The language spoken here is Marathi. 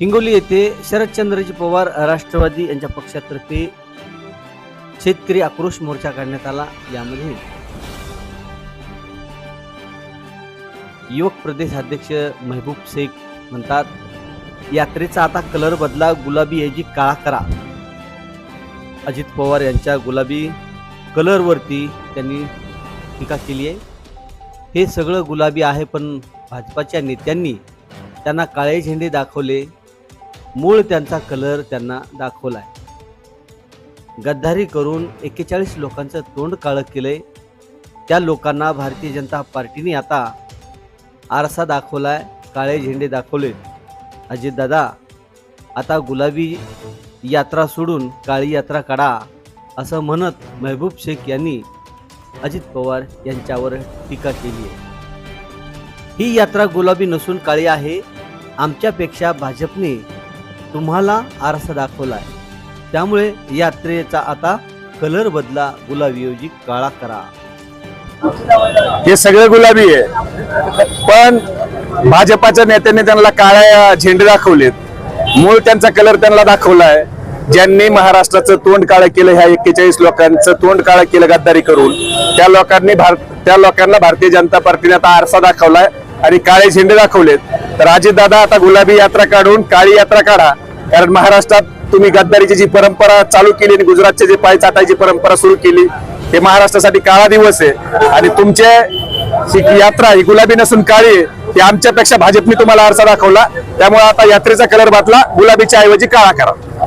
हिंगोली येथे शरदचंद्रजी पवार राष्ट्रवादी यांच्या पक्षातर्फे शेतकरी आक्रोश मोर्चा काढण्यात आला. यामध्ये युवक प्रदेश अध्यक्ष महबूब शेख म्हणतात यात्रेचा आता कलर बदला गुलाबी ऐवजी काळा करा. अजित पवार यांच्या गुलाबी कलरवरती त्यांनी टीका केली आहे. हे सगळं गुलाबी आहे पण भाजपाच्या नेत्यांनी त्यांना काळे झेंडे दाखवले मूळ त्यांचा कलर त्यांना दाखवलाय. गद्दारी करून एक्केचाळीस लोकांचं तोंड काळं केलंय. त्या लोकांना भारतीय जनता पार्टीने आता आरसा दाखवलाय काळे झेंडे दाखवले. अजितदादा आता गुलाबी यात्रा सोडून काळी यात्रा काढा असं म्हणत महबूब शेख यांनी अजित पवार यांच्यावर टीका केली आहे. ही यात्रा गुलाबी नसून काळी आहे. आमच्यापेक्षा भाजपने तुम्हाला आरसा दाखवला आहे त्यामुळे यात्रेचा आता कलर बदला. गुलाबीऐवजी काळा करा. हे सगळे गुलाबी आहे. पण भाजपाच्या नेत्यांनी त्यांना काळ्या झेंडे दाखवलेत. मूळ त्यांचा कलर त्यांना दाखवलाय. ज्यांनी महाराष्ट्राचं तोंड काळं केलं ह्या एक्केचाळीस लोकांचं तोंड काळं केलं गद्दारी करून त्या लोकांनी भारत त्या लोकांना भारतीय जनता पार्टीने आता आरसा दाखवलाय. आणि काळे झेंडे दाखवलेत. तर अजितदादा आता गुलाबी यात्रा काढून काळी यात्रा काढा. कारण महाराष्ट्रात तुम्ही गद्दारीची जी परंपरा चालू केली आणि गुजरातचे जे पाय चाटायची परंपरा सुरू केली हे महाराष्ट्रासाठी काळा दिवस आहे. आणि तुमचे ही यात्रा ही गुलाबी नसून काळी आहे आमच्यापेक्षा भाजपने तुम्हाला आरसा दाखवला. त्यामुळे आता यात्रेचा कलर बातला गुलाबीच्या ऐवजी काळा करा.